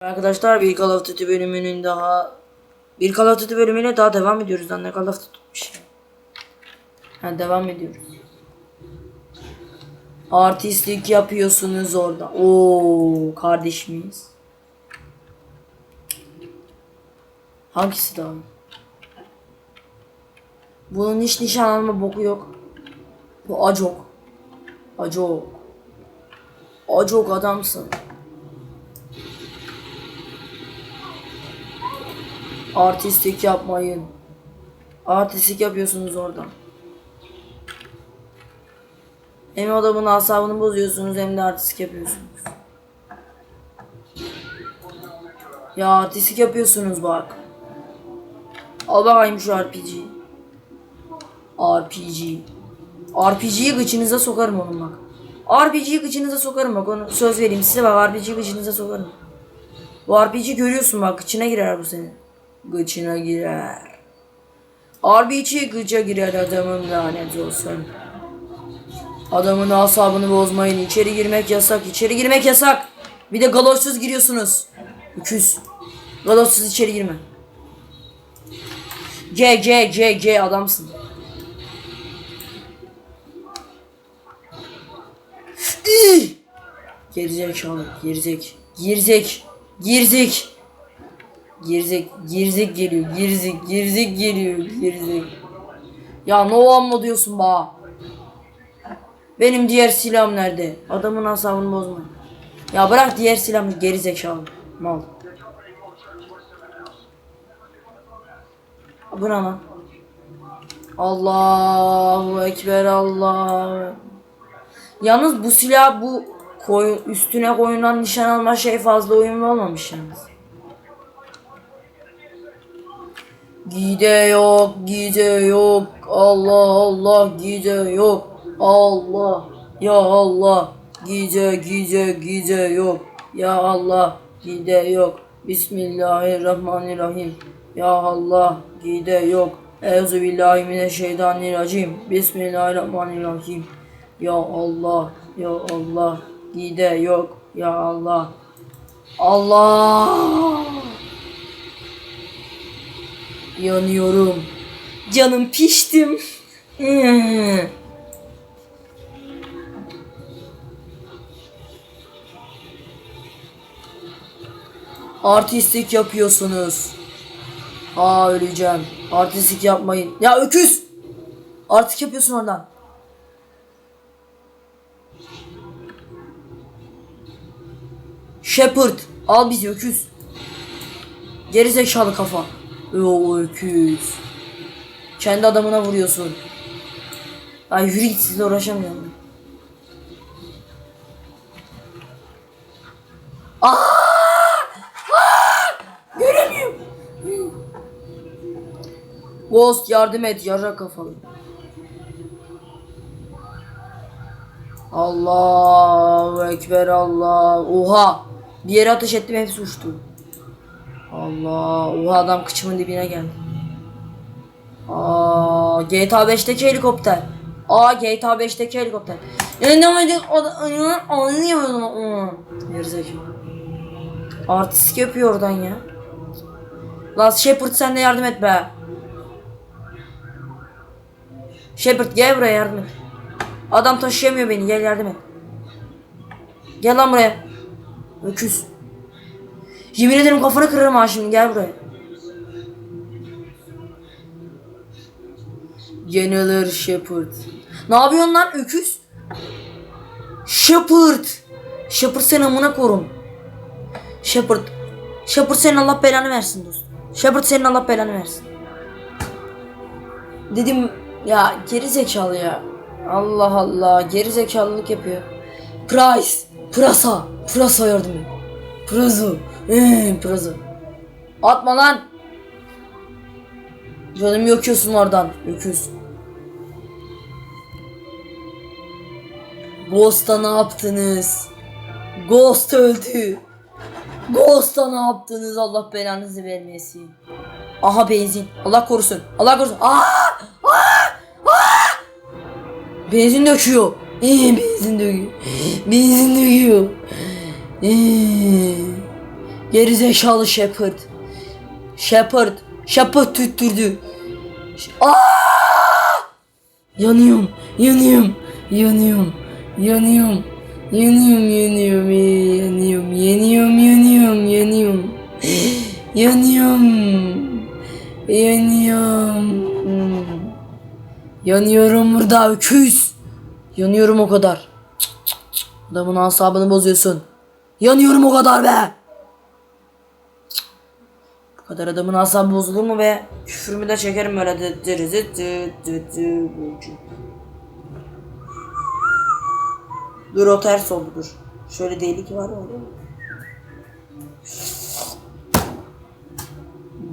Arkadaşlar bir Call of Duty bölümünün daha bir Call of Duty bölümüne daha devam ediyoruz lan ne Call of Duty'miş. Ha devam ediyoruz. Artistlik yapıyorsunuz orada. Oo kardeşimiz. Hangisi daha? Bunun hiç nişan alma boku yok. Bu acok. Acok. Acok adamsın. Artistlik yapmayın. Artistlik yapıyorsunuz oradan. Hem adamın asabını bozuyorsunuz hem de artistlik yapıyorsunuz. Ya artistlik yapıyorsunuz bak. Al bakayım şu RPG. RPG. RPG'yi gıçınıza sokarım onun bak. RPG'yi gıçınıza sokarım bak onu söz vereyim size bak RPG'yi gıçınıza sokarım. Bu RPG görüyorsun bak gıçına girer bu senin. Gıçına girer. RPG gıça girer adamın lanet olsun. Adamın asabını bozmayın. İçeri girmek yasak. İçeri girmek yasak. Bir de galoşsuz giriyorsunuz. Öküz. Galoşsuz içeri girme. C C C C adamsın. İh! Gerizekalı. Gerizek. Girzek. Girzek. Girzek. Girzek geliyor. Girzek. Girzek geliyor. Girzek. Ya no amma diyorsun ba. Benim diğer silahım nerede? Adamın asabını bozma. Ya bırak diğer silahımı geri zekalı. Mal. Bu ne lan? Allahu Ekber Allah. Yalnız bu silah bu koy, üstüne koyulan nişan alma şey fazla uyumlu olmamış yalnız. Gide yok, gide yok. Allah Allah gide yok. Allah ya Allah gide gide gide yok. Ya Allah gide yok. Bismillahirrahmanirrahim. Ya Allah gide yok. Euzubillahimineşşeytanirracim. Bismillahirrahmanirrahim. Ya Allah ya Allah gide yok. Ya Allah. Allah. Yanıyorum. Canım piştim. Hmm. Artistlik yapıyorsunuz. Aa öleceğim. Artistlik yapmayın. Ya öküz! Artık yapıyorsun oradan. Shepard al bizi öküz. Geri zekalı kafa. Yo öküz. Kendi adamına vuruyorsun. Ay yürü git sizle uğraşamıyorum. Aa! Aa! Göremiyorum. Ghost yardım et yarra kafalı. Allahu Ekber Allah. Oha. Bir yere ateş ettim hepsi uçtu. Allah. Oha adam kıçımın dibine geldi. Aa, GTA 5'teki helikopter. Aa GTA 5'teki helikopter. Ne oldu? Anlayamadım. Gerizekalı. Artist yapıyor oradan ya. Lan Shepard sen de yardım et be. Shepard gel buraya yardım et. Adam taşıyamıyor beni gel yardım et. Gel lan buraya. Öküz. Yemin ederim kafanı kırarım ha şimdi gel buraya. General Shepard. Ne yapıyorsun lan öküz? Shepard. Shepard sen amına korum. Shepard. Shepard senin Allah belanı versin dostum. Shepard senin Allah belanı versin. Dedim ya geri zekalı ya. Allah Allah geri zekalılık yapıyor. Price. Pırasa. Pırasa yardım et. Pırasa. Pırasa. Atma lan. Canımı yakıyorsun oradan. Öküz. Ghost'a ne yaptınız? Ghost öldü. Ghost'a ne yaptınız? Allah belanızı vermesin. Aha benzin. Allah korusun. Allah korusun. Aa! Aa! Aa! Benzin döküyor. Ee, benzin döküyor. Benzin döküyor. Ee, Gerizekalı Shepard. Shepard. Shepard tüttürdü. Aa! Yanıyorum. Yanıyorum. Yanıyorum. Yanıyorum. Yanıyorum, yanıyorum, yanıyorum, yanıyorum, yanıyorum, yanıyorum. Yanıyorum. Yanıyorum. Yanıyorum burada öküz. Yanıyorum o kadar. Adamın asabını bozuyorsun. Yanıyorum o kadar be. Kadar adamın asabı bozulur mu be? Küfürümü de çekerim böyle. Dı dı dı dı dı dı dı. Dur o ters oldu dur. Şöyle delik var mı?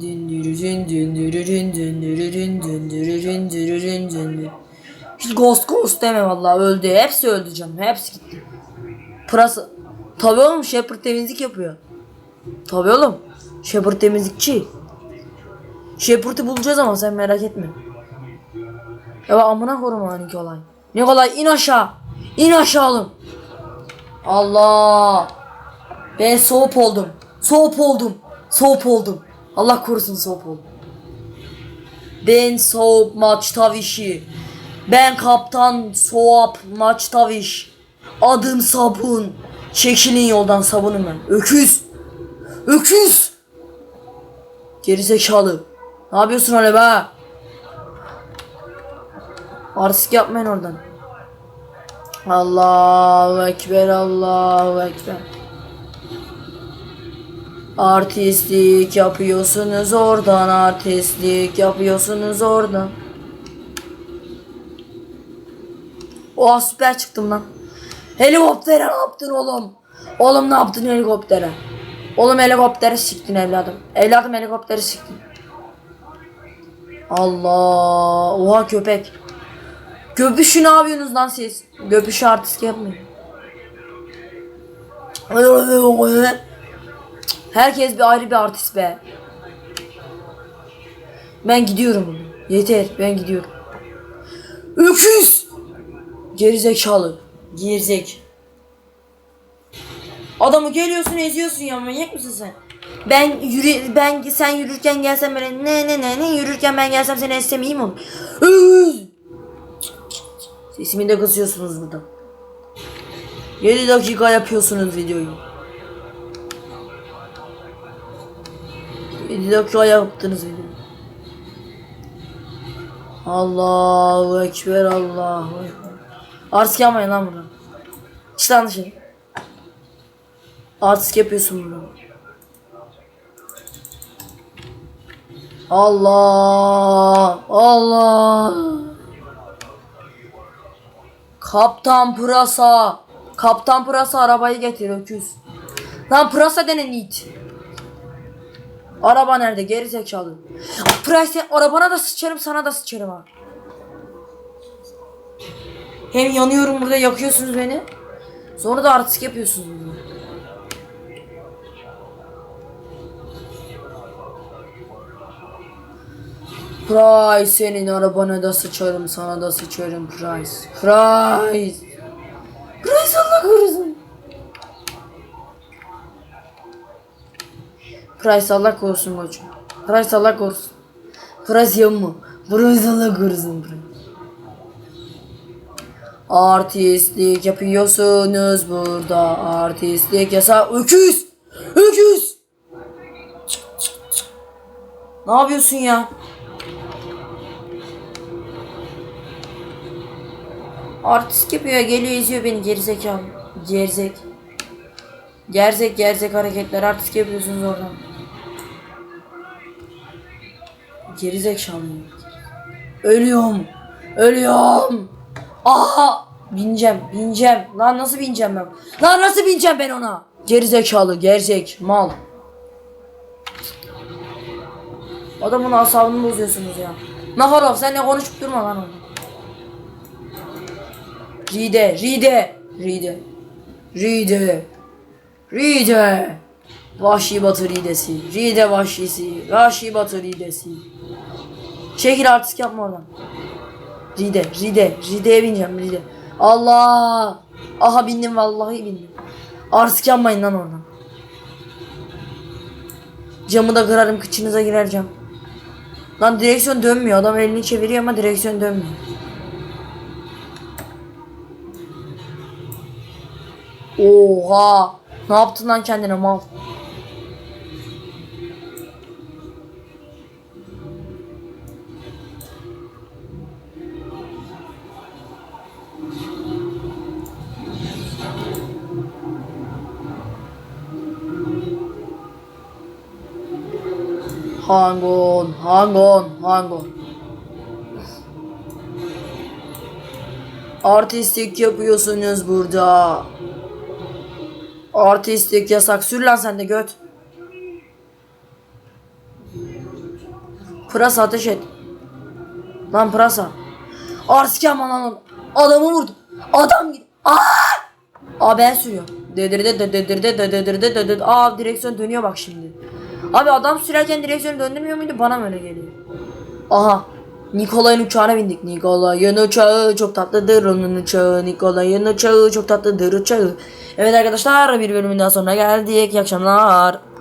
Dündürürün dündürürün dündürürün dündürürün dündürürün dündür. Hiç ghost ghost deme vallahi öldü. Hepsi öldü canım. Hepsi gitti. Pırasa. Tabii oğlum Shepard temizlik yapıyor. Tabii oğlum. Shepard temizlikçi. Shepard'ı bulacağız ama sen merak etme. Ya bak amına korum ha Nikolay. Nikolay in aşağı. İn aşağı oğlum. Allah. Ben soğuk oldum. Soğuk oldum. Soğuk oldum. Allah korusun soğuk oldum. Ben soğuk maç tavişi. Ben kaptan soğuk maç taviş. Adım sabun. Çekilin yoldan sabunum ben. Öküz. Öküz. Gerizekalı. Ne yapıyorsun öyle be? Artistik yapmayın oradan. Allahu Ekber, Allahu Ekber. Artistlik yapıyorsunuz oradan, artistlik yapıyorsunuz oradan. Oha süper çıktım lan. Helikoptere ne yaptın oğlum? Oğlum ne yaptın helikoptere? Oğlum helikopteri siktin evladım. Evladım helikopteri siktin. Allah. Oha köpek. Göbüşü ne yapıyorsunuz lan siz? Göbüşü artist yapmayın. Herkes bir ayrı bir artist be. Ben gidiyorum. Yeter ben gidiyorum. Öküz! Gerizekalı. Gerizek. Adamı geliyorsun eziyorsun ya manyak mısın sen? Ben yürü ben sen yürürken gelsem böyle ne ne ne ne yürürken ben gelsem seni ezsem iyi mi olur? Sesimi de kısıyorsunuz burada. 7 dakika yapıyorsunuz videoyu. 7 dakika yaptınız videoyu. Allahu Ekber Allahu Ekber. Artık yapmayın lan bunu. Çık lan. Artık yapıyorsun bunu. Allah Allah. Kaptan Pırasa. Kaptan Pırasa arabayı getir öküz. Lan Pırasa denen it. Araba nerede geri zekalı. Pırasa arabana da sıçarım sana da sıçarım ha. Hem yanıyorum burada yakıyorsunuz beni. Sonra da artistik yapıyorsunuz bunu. Price senin arabana da sıçarım sana da sıçarım Price. Price. Price Allah korusun. Price Allah korusun koçum. Price Allah korusun. Price yapma. Price Allah korusun. Artistlik yapıyorsunuz burada. Artistlik yasa. Öküz! Öküz! Çık. Ne yapıyorsun ya? Artist yapıyor geliyor izliyor beni gerizekalı. Gerizek. Gerzek gerzek hareketler artist yapıyorsunuz oradan. Gerizekalı. Ölüyorum. Ölüyorum. Aha! Bineceğim, bineceğim. Lan nasıl bineceğim ben? Lan nasıl bineceğim ben ona? Gerizekalı, gerzek, mal. Adamın asabını bozuyorsunuz ya. Naharov sen ne konuşup durma lan onu. Ride, Ride, Ride, Ride, Ride. Vahşi batı Ride'si, Ride vahşisi, Vahşi batı Ride'si. Şekil artist yapma oradan. Ride, Ride, Ride'ye bineceğim Ride. Allah! Aha bindim vallahi bindim. Artist yapmayın lan oradan. Camı da kırarım kıçınıza girer cam. Lan direksiyon dönmüyor. Adam elini çeviriyor ama direksiyon dönmüyor. Oha! Ne yaptın lan kendine mal? Hang on, hang on, hang on. Artistik yapıyorsunuz burada. Artistik yasak. Sür lan sen de göt. Pırasa ateş et. Lan pırasa. Artistik yapma lan. Adamı vurdu. Adam git. Aa! Aa ben sürüyorum. Dedirde dedirde dedirde dedirde. Aa direksiyon dönüyor bak şimdi. Abi adam sürerken direksiyonu döndürmüyor muydu? Bana mı öyle geliyor? Aha. Nikolay'ın uçağına bindik. Nikolay'ın uçağı çok tatlıdır onun uçağı. Nikolay'ın uçağı çok tatlıdır uçağı. Evet arkadaşlar bir bölümün daha sonuna geldik. İyi akşamlar.